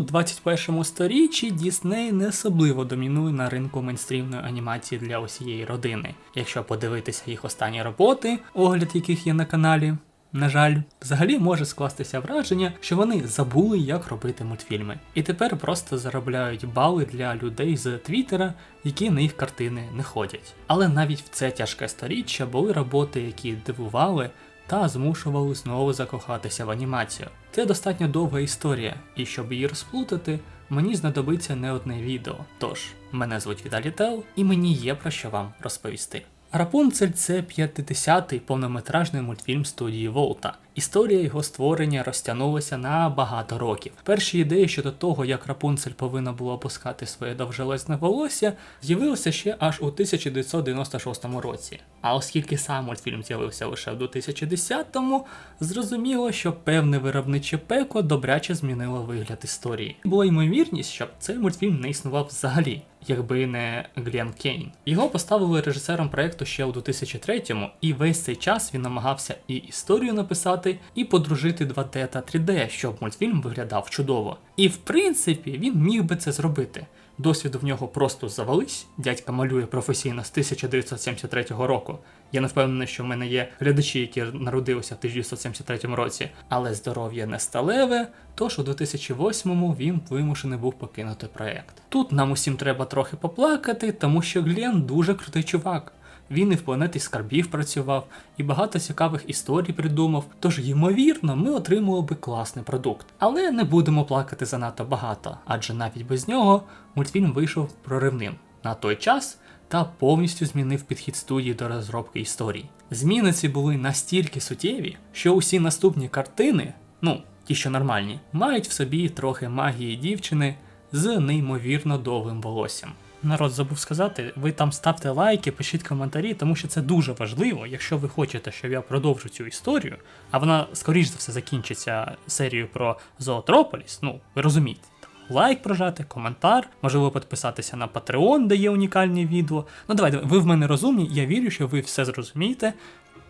у 21 сторіччі Дісней не особливо домінує на ринку мейнстрімної анімації для усієї родини. Якщо подивитися їх останні роботи, огляд яких є на каналі. На жаль, взагалі може скластися враження, що вони забули, як робити мультфільми, і тепер просто заробляють бали для людей з Твіттера, які на їх картини не ходять. Але навіть в це тяжке сторіччя були роботи, які дивували та змушували знову закохатися в анімацію. Це достатньо довга історія, і щоб її розплутати, мені знадобиться не одне відео. Тож, мене звуть Віталій Тел, і мені є про що вам розповісти. Рапунцель це 50-й повнометражний мультфільм студії Волта. Історія його створення розтягнулася на багато років. Перші ідеї щодо того, як Рапунцель повинна була опускати своє довжелезне волосся, з'явилися ще аж у 1996 році. А оскільки сам мультфільм з'явився лише в 2010-му, зрозуміло, що певне виробниче пекло добряче змінило вигляд історії. Була ймовірність, щоб цей мультфільм не існував взагалі. Якби не Глен Кейн. Його поставили режисером проекту ще у 2003-му, і весь цей час він намагався і історію написати, і подружити 2D та 3D, щоб мультфільм виглядав чудово. І в принципі він міг би це зробити. Досвіду в нього просто завались. Дядька малює професійно з 1973 року. Я не впевнений, що в мене є глядачі, які народилися в 1973 році, але здоров'я не сталеве, тож у 2008-му він вимушений був покинути проект. Тут нам усім треба трохи поплакати, тому що Глен дуже крутий чувак. Він і в планеті скарбів працював, і багато цікавих історій придумав. Тож, ймовірно, ми отримали би класний продукт. Але не будемо плакати занадто багато, адже навіть без нього мультфільм вийшов проривним на той час та повністю змінив підхід студії до розробки історій. Зміни ці були настільки суттєві, що усі наступні картини, ну ті, що нормальні, мають в собі трохи магії дівчини з неймовірно довгим волоссям. Народ забув сказати, ви там ставте лайки, пишіть коментарі, тому що це дуже важливо, якщо ви хочете, щоб я продовжу цю історію, а вона скоріш за все закінчиться серією про Зоотрополіс. Ну, ви розумієте. Лайк прожати, коментар, можливо, підписатися на Patreon, де є унікальні відео. Ну давайте, ви в мене розумні, я вірю, що ви все зрозумієте,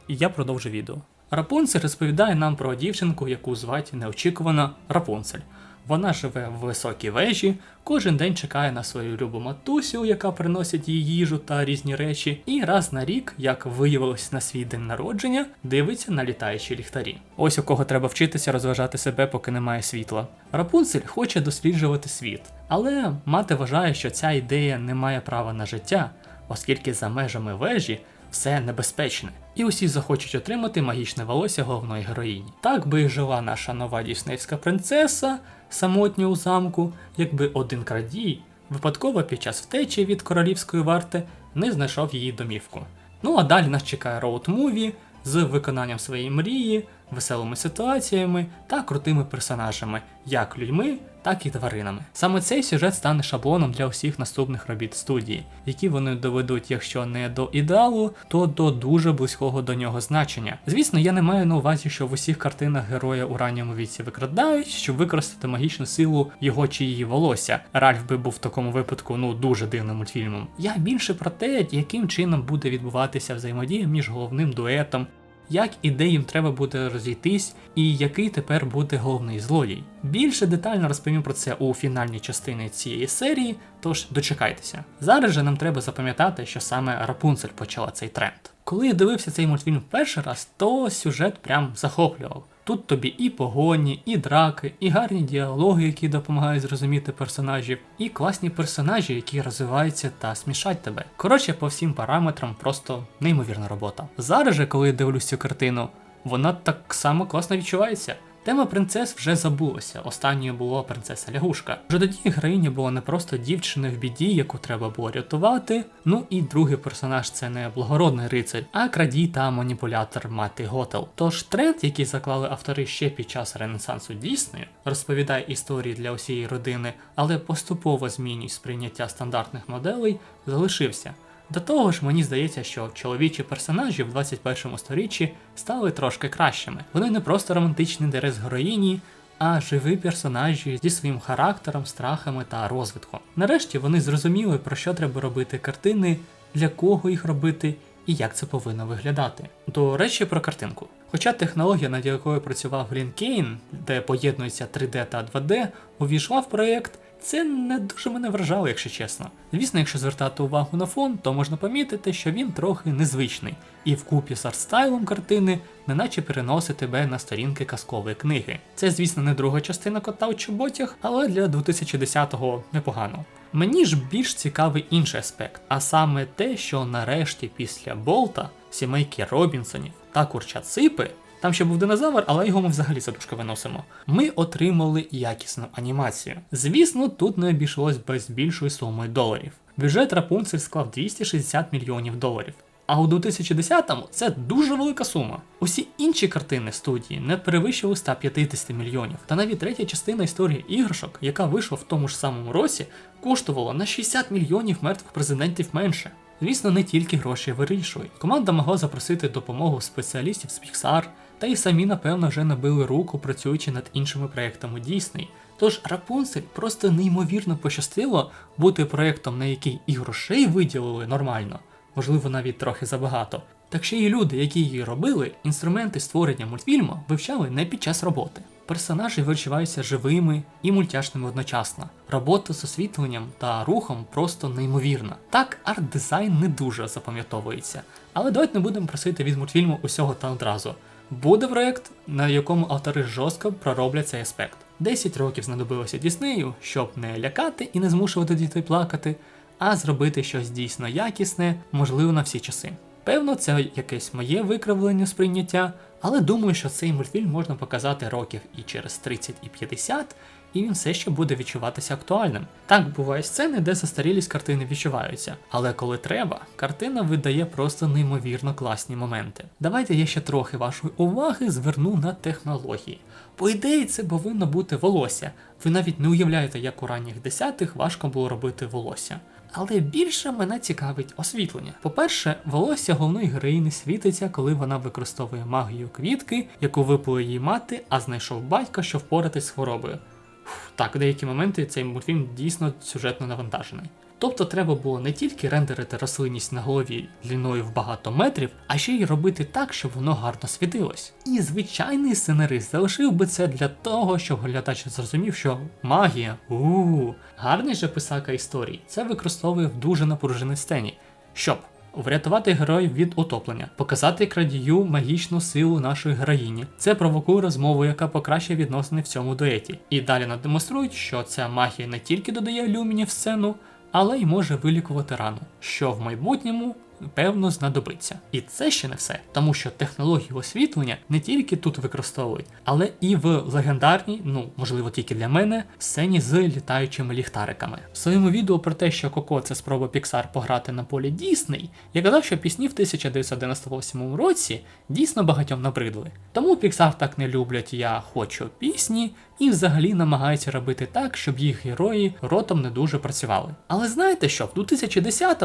і я продовжу відео. Рапунцель розповідає нам про дівчинку, яку звати неочікувано Рапунцель. Вона живе в високій вежі, кожен день чекає на свою любу матусю, яка приносить їй їжу та різні речі, і раз на рік, як виявилось на свій день народження, дивиться на літаючі ліхтарі. Ось у кого треба вчитися розважати себе, поки немає світла. Рапунцель хоче досліджувати світ, але мати вважає, що ця ідея не має права на життя, оскільки за межами вежі все небезпечне, і усі захочуть отримати магічне волосся головної героїні. Так би і жила наша нова діснейська принцеса, самотня у замку, якби один крадій випадково під час втечі від королівської варти не знайшов її домівку. Ну а далі нас чекає роуд-муві з виконанням своєї мрії, веселими ситуаціями та крутими персонажами, як людьми, так і тваринами. Саме цей сюжет стане шаблоном для усіх наступних робіт студії, які вони доведуть, якщо не до ідеалу, то до дуже близького до нього значення. Звісно, я не маю на увазі, що в усіх картинах героя у ранньому віці викрадають, щоб використати магічну силу його чи її волосся. Ральф би був в такому випадку ну дуже дивним мультфільмом. Я більше про те, яким чином буде відбуватися взаємодія між головним дуетом як і де їм треба буде розійтись, і який тепер буде головний злодій. Більше детально розповім про це у фінальній частині цієї серії, тож дочекайтеся. Зараз же нам треба запам'ятати, що саме Рапунцель почала цей тренд. Коли я дивився цей мультфільм перший раз, то сюжет прям захоплював. Тут тобі і погоні, і драки, і гарні діалоги, які допомагають зрозуміти персонажів, і класні персонажі, які розвиваються та смішать тебе. Коротше, по всім параметрам просто неймовірна робота. Зараз же, коли я дивлюсь цю картину, вона так само класно відчувається. Тема принцес вже забулася. Останньою була принцеса Лягушка. Вже тоді героїня була не просто дівчиною в біді, яку треба було рятувати. Ну і другий персонаж це не благородний рицарь, а крадій та маніпулятор мати Готел. Тож тренд, який заклали автори ще під час Ренесансу Діснею, розповідає історії для усієї родини, але поступово змінює сприйняття стандартних моделей, залишився. До того ж, мені здається, що чоловічі персонажі в 21 сторіччі стали трошки кращими. Вони не просто романтичні дерез героїні, а живі персонажі зі своїм характером, страхами та розвитком. Нарешті вони зрозуміли, про що треба робити картини, для кого їх робити і як це повинно виглядати. До речі, про картинку. Хоча технологія, над якою працював Глінкейн, де поєднується 3D та 2D, увійшла в проєкт, це не дуже мене вражало, якщо чесно. Звісно, якщо звертати увагу на фон, то можна помітити, що він трохи незвичний, і вкупі з артстайлом картини неначе переносить тебе на сторінки казкової книги. Це, звісно, не друга частина кота у чоботях, але для 2010-го непогано. Мені ж більш цікавий інший аспект, а саме те, що нарешті після Болта, сімейки Робінсонів та Курчаципи, там ще був динозавр, але його ми взагалі за виносимо. Ми отримали якісну анімацію. Звісно, тут не обійшлось без більшої суми доларів. Бюджет Рапунцель склав 260 мільйонів доларів. А у 2010-му це дуже велика сума. Усі інші картини студії не перевищили 150 мільйонів. Та навіть третя частина історії іграшок, яка вийшла в тому ж самому році, коштувала на 60 мільйонів мертвих президентів менше. Звісно, не тільки гроші вирішують. Команда могла запросити допомогу спеціалістів з Pixar, та й самі, напевно, вже набили руку, працюючи над іншими проектами Дійсний. Тож Рапунцель просто неймовірно пощастило бути проектом, на який і грошей виділили нормально, можливо, навіть трохи забагато. Так ще й люди, які її робили, інструменти створення мультфільму вивчали не під час роботи. Персонажі відчуваються живими і мультяшними одночасно. Робота з освітленням та рухом просто неймовірна. Так, арт-дизайн не дуже запам'ятовується, але давайте не будемо просити від мультфільму усього та одразу. Буде проект, на якому автори жорстко пророблять цей аспект. 10 років знадобилося Діснею, щоб не лякати і не змушувати дітей плакати, а зробити щось дійсно якісне, можливо, на всі часи. Певно, це якесь моє викривлення сприйняття, але думаю, що цей мультфільм можна показати років і через 30 і 50, і він все ще буде відчуватися актуальним. Так бувають сцени, де застарілість картини відчуваються, але коли треба, картина видає просто неймовірно класні моменти. Давайте я ще трохи вашої уваги зверну на технології. По ідеї, це повинно бути волосся. Ви навіть не уявляєте, як у ранніх десятих важко було робити волосся. Але більше мене цікавить освітлення. По-перше, волосся головної героїни світиться, коли вона використовує магію квітки, яку випила її мати, а знайшов батька, щоб впоратись з хворобою. Фух, так, деякі моменти цей мультфільм дійсно сюжетно навантажений. Тобто треба було не тільки рендерити рослинність на голові длиною в багато метрів, а ще й робити так, щоб воно гарно світилось. І звичайний сценарист залишив би це для того, щоб глядач зрозумів, що магія, у гарний же писака історії, це використовує в дуже напруженій сцені, щоб Врятувати героїв від утоплення, показати крадію магічну силу нашої героїні. Це провокує розмову, яка покращує відносини в цьому дуеті. І далі нам демонструють, що ця магія не тільки додає люміні в сцену, але й може вилікувати рану, що в майбутньому певно знадобиться. І це ще не все, тому що технології освітлення не тільки тут використовують, але і в легендарній, ну можливо тільки для мене, сцені з літаючими ліхтариками. В своєму відео про те, що Коко це спроба Pixar пограти на полі Дісней, я казав, що пісні в 1998 році дійсно багатьом набридли. Тому Pixar так не люблять Я хочу пісні і взагалі намагаються робити так, щоб їх герої ротом не дуже працювали. Але знаєте що, в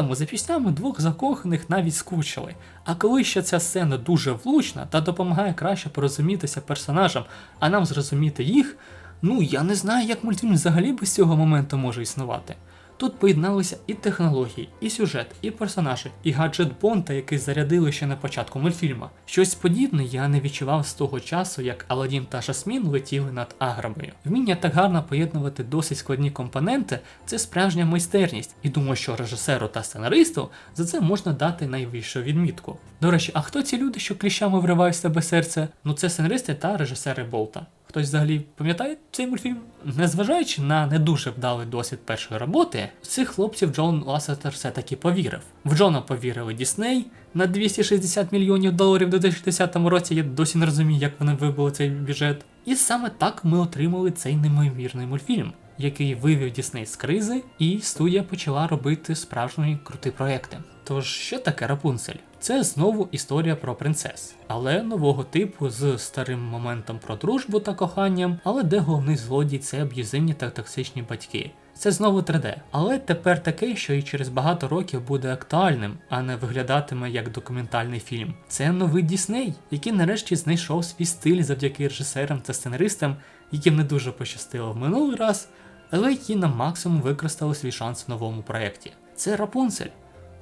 2010-му за піснями двох закоханих навіть скучили. А коли ще ця сцена дуже влучна та допомагає краще порозумітися персонажам, а нам зрозуміти їх, ну я не знаю, як мультфільм взагалі без цього моменту може існувати. Тут поєдналися і технології, і сюжет, і персонажі, і гаджет Бонта, який зарядили ще на початку мультфільма. Щось подібне я не відчував з того часу, як Аладдін та Жасмін летіли над агромою. Вміння так гарно поєднувати досить складні компоненти це справжня майстерність, і думаю, що режисеру та сценаристу за це можна дати найвищу відмітку. До речі, а хто ці люди, що кліщами вривають в тебе серце? Ну це сценаристи та режисери Болта. Хтось взагалі пам'ятає цей мультфільм? Незважаючи на не дуже вдалий досвід першої роботи, цих хлопців Джон Ласетер все-таки повірив. В Джона повірили Дісней на 260 мільйонів доларів у 2010 році. Я досі не розумію, як вони вибили цей бюджет. І саме так ми отримали цей неймовірний мультфільм, який вивів Дісней з кризи, і студія почала робити справжні круті проекти. Тож, що таке Рапунцель? Це знову історія про принцес, але нового типу з старим моментом про дружбу та коханням, але де головний злодій це аб'юзивні та токсичні батьки. Це знову 3D, але тепер таке, що і через багато років буде актуальним, а не виглядатиме як документальний фільм. Це новий Дісней, який нарешті знайшов свій стиль завдяки режисерам та сценаристам, яким не дуже пощастило в минулий раз, але які на максимум використали свій шанс в новому проєкті. Це Рапунцель.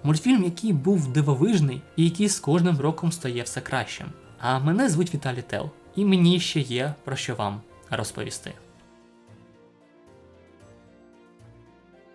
Мультфільм, який був дивовижний і який з кожним роком стає все кращим. А мене звуть Віталій Тел, і мені ще є про що вам розповісти.